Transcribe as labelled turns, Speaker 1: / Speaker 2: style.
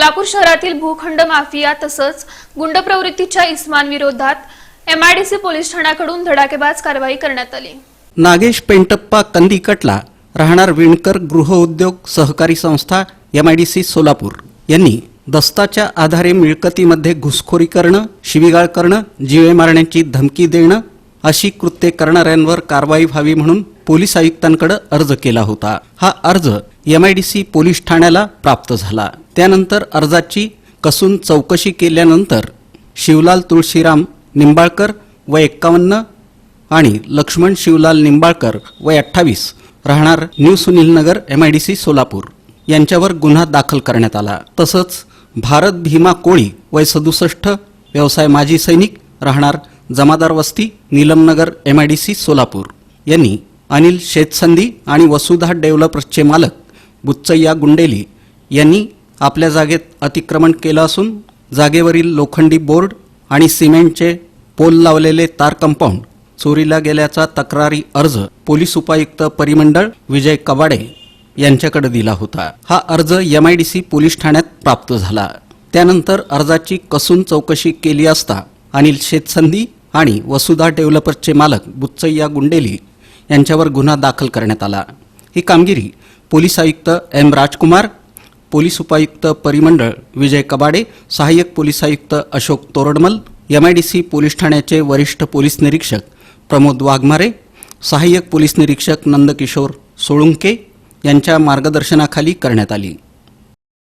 Speaker 1: सोलापूर शहरातील भूखंड माफिया तसंच गुंड प्रवृत्तीच्या इस्मांविरोधात एमआयडीसी पोलीस ठाण्याकडून धडाकेबाज कारवाई करण्यात आली.
Speaker 2: नागेश पेंटप्पा कंदीकटला राहणार विणकर गृहउद्योग सहकारी संस्था एमआयडीसी सोलापूर. यांनी दस्ताच्या आधारे मिळकतीमध्ये घुसखोरी करणं शिवीगाळ करणं जीवे मारण्याची धमकी देणं अशी कृत्ये करणाऱ्यांवर कारवाई व्हावी म्हणून पोलीस आयुक्तांकडे अर्ज केला होता. हा अर्ज एमआयडीसी पोलीस ठाण्याला प्राप्त झाला. त्यानंतर अर्जाची कसून चौकशी केल्यानंतर शिवलाल तुळशीराम निंबाळकर व एक्कावन्न आणि लक्ष्मण शिवलाल निंबाळकर वय अठ्ठावीस राहणार new Sunilnagar M I D C Solapur. यांच्यावर गुन्हा दाखल करण्यात आला. तसंच भारत भीमा कोळी वय सदुसष्ट व्यवसाय माजी सैनिक राहणार जमादार वस्ती Neelamnagar M I D C Solapur. यांनी अनिल शेतसंधी आणि वसुधा डेव्हलपर्सचे मालक बुच्चय्या गुंडेली यांनी आपल्या जागेत अतिक्रमण केलं असून जागेवरील लोखंडी बोर्ड आणि सिमेंटचे पोल लावलेले तार कंपाऊंड चोरीला गेल्याचा तक्रारी अर्ज पोलीस उपायुक्त परिमंडळ विजय कवाडे यांच्याकडे दिला होता. हा अर्ज M I D C police ठाण्यात प्राप्त झाला. त्यानंतर अर्जाची कसून चौकशी केली असता अनिल शेतसंधी आणि वसुधा डेव्हलपर्सचे मालक बुच्चय्या गुंडेली यांच्यावर गुन्हा दाखल करण्यात आला. ही कामगिरी पोलीस आयुक्त एम राजकुमार पोलीस उपायुक्त परिमंडळ विजय कबाडे सहाय्यक पोलीस आयुक्त अशोक तोरडमल एमआयडीसी पोलीस ठाण्याचे वरिष्ठ पोलीस निरीक्षक प्रमोद वाघमारे सहाय्यक पोलीस निरीक्षक नंदकिशोर सोळुंके यांच्या मार्गदर्शनाखाली करण्यात आली.